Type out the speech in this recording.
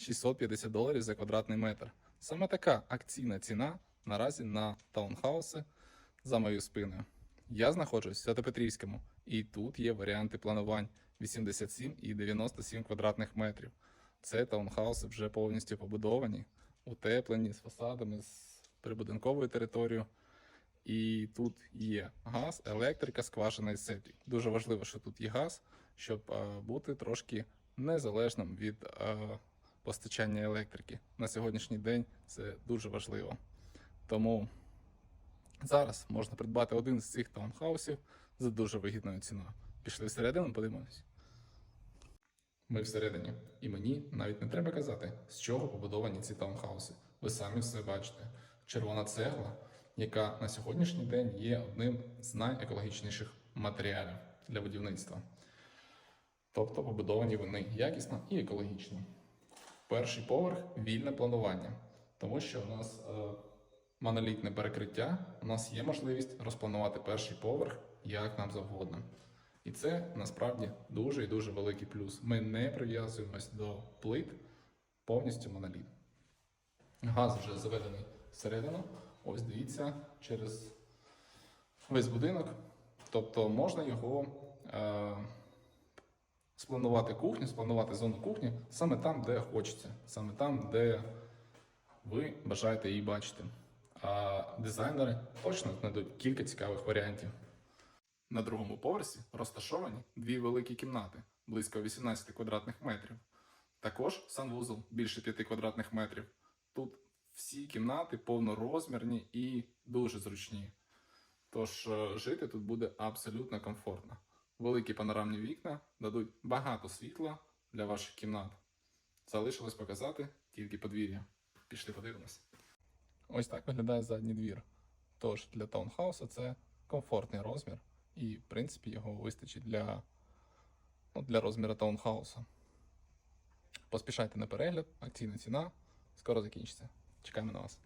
650 доларів за квадратний метр. Саме така акційна ціна наразі на таунхауси за моєю спиною. Я знаходжусь в Святопетрівському, і тут є варіанти планувань 87 і 97 квадратних метрів. Це таунхауси вже повністю побудовані, утеплені з фасадами, з прибудинковою територією. І тут є газ, електрика, скважина і септик. Дуже важливо, що тут є газ, щоб бути трошки незалежним від постачання електрики. На сьогоднішній день це дуже важливо. Тому зараз можна придбати один з цих таунхаусів за дуже вигідною ціною. Пішли всередину, подивимось. Ми всередині, і мені навіть не треба казати, з чого побудовані ці таунхауси. Ви самі все бачите. Червона цегла, яка на сьогоднішній день є одним з найекологічніших матеріалів для будівництва. Тобто побудовані вони якісно і екологічно. Перший поверх вільне планування, тому що у нас е, монолітне перекриття, у нас є можливість розпланувати перший поверх як нам завгодно. І це насправді дуже і дуже великий плюс. Ми не прив'язуємось до плит повністю моноліт. Газ вже заведений всередину. Ось дивіться через весь будинок. Тобто можна його е, спланувати кухню, спланувати зону кухні саме там, де хочеться, саме там, де ви бажаєте її бачити. А дизайнери точно знайдуть кілька цікавих варіантів. На другому поверсі розташовані дві великі кімнати близько 18 квадратних метрів. Також санвузол більше 5 квадратних метрів. Тут всі кімнати повнорозмірні і дуже зручні. Тож е, жити тут буде абсолютно комфортно. Великі панорамні вікна дадуть багато світла для ваших кімнат. Залишилось показати тільки подвір'я. Пішли подивимось. Ось так виглядає задній двір. Тож для таунхауса це комфортний розмір, і, в принципі, його вистачить для, ну, для розміру таунхауса. Поспішайте на перегляд, акційна ціна скоро закінчиться. Чекаємо на вас.